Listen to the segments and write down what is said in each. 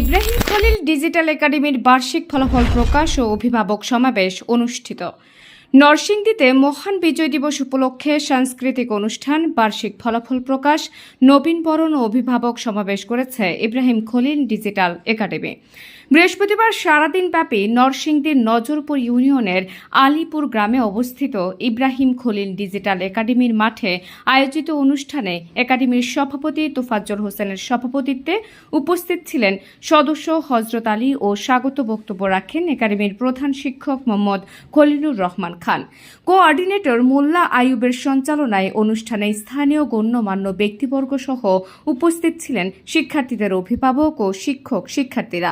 Ibrahim Khalil digital একাডেমির বার্ষিক ফলাফল প্রকাশ ও অভিভাবক সমাবেশ অনুষ্ঠিত। নরসিংদীতে মহান বিজয় দিবস উপলক্ষে সাংস্কৃতিক অনুষ্ঠান, বার্ষিক ফলাফল প্রকাশ নবীনবরণ ও অভিভাবক সমাবেশ করেছে ইব্রাহিম খলিল ডিজিটাল একাডেমি। বৃহস্পতিবার সারাদিন ব্যাপী নরসিংদীর নজরপুর ইউনিয়নের আলিপুর গ্রামে অবস্থিত ইব্রাহিম খলিল ডিজিটাল একাডেমির মাঠে আয়োজিত অনুষ্ঠানে একাডেমির সভাপতি তোফাজ্জল হোসেনের সভাপতিত্বে উপস্থিত ছিলেন সদস্য হজরত আলী ও স্বাগত বক্তব্য রাখেন একাডেমির প্রধান শিক্ষক মোহাম্মদ খলিলুর রহমান খান। কোঅর্ডিনেটর মোল্লা আয়ুবের সঞ্চালনায় অনুষ্ঠানে স্থানীয় গণ্যমান্য ব্যক্তিবর্গ সহ উপস্থিত ছিলেন শিক্ষার্থীদের অভিভাবক ও শিক্ষক শিক্ষার্থীরা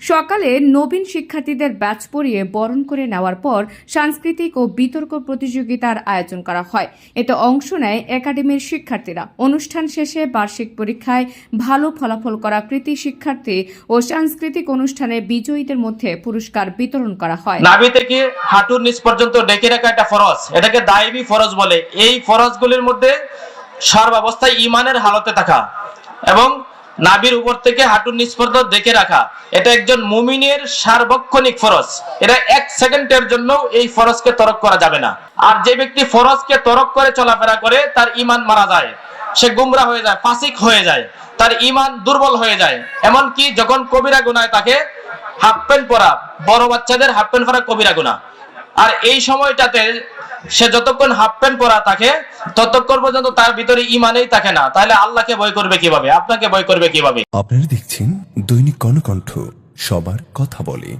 সকালে নবীন শিক্ষার্থীদের ব্যাচ পরিয়ে বরণ করে নেওয়ার পর সাংস্কৃতিক ও বিতর্ক প্রতিযোগিতার আয়োজন করা হয়। এতে অংশ নেয় একাডেমির শিক্ষার্থীরা। অনুষ্ঠান শেষে বার্ষিক পরীক্ষায় ভালো ফলাফল করা কৃতি শিক্ষার্থী ও সাংস্কৃতিক অনুষ্ঠানে বিজয়ীদের মধ্যে পুরস্কার বিতরণ করা হয়। নাভি থেকে হাঁটুর নিচ পর্যন্ত ডেকে রাখা একটা ফরজ। এটাকে দায়বি ফরজ বলে। এই ফরজগুলির মধ্যে সর্বাবস্থায় ইমানের হালতে থাকা এবং নাভির উপর থেকে হাঁটুর নিচ দেখে রাখা। এটা একজন মুমিনের সার্বক্ষণিক ফরজ। এটা এক সেকেন্ডের জন্য এই ফরজকে তরক করা যাবে না। আর যে ব্যক্তি ফরজকে তরক করে চলাফেরা করে, তার ইমান মারা যায়। সে গুমরা হয়ে যায়, ফাসিক হয়ে যায়। তার ইমান দুর্বল হয়ে যায়। এমনকি যখন কবিরা গুনায় তাকে হাফ প্যান্ট পরা, বড় বাচ্চাদের হাফ প্যান্ট পরা কবিরা গুণা আর এই সময়টাতে সে যতক্ষণ হাফ প্যান্ট পরা থাকে, ততক্ষণ পর্যন্ত তার ভিতরে ইমানেই থাকে না। তাহলে আল্লাহকে ভয় করবে কীভাবে? আপনাকে ভয় করবে কীভাবে? আপনারা দেখছেন দৈনিক কর্ণকণ্ঠ, সবার কথা বলে।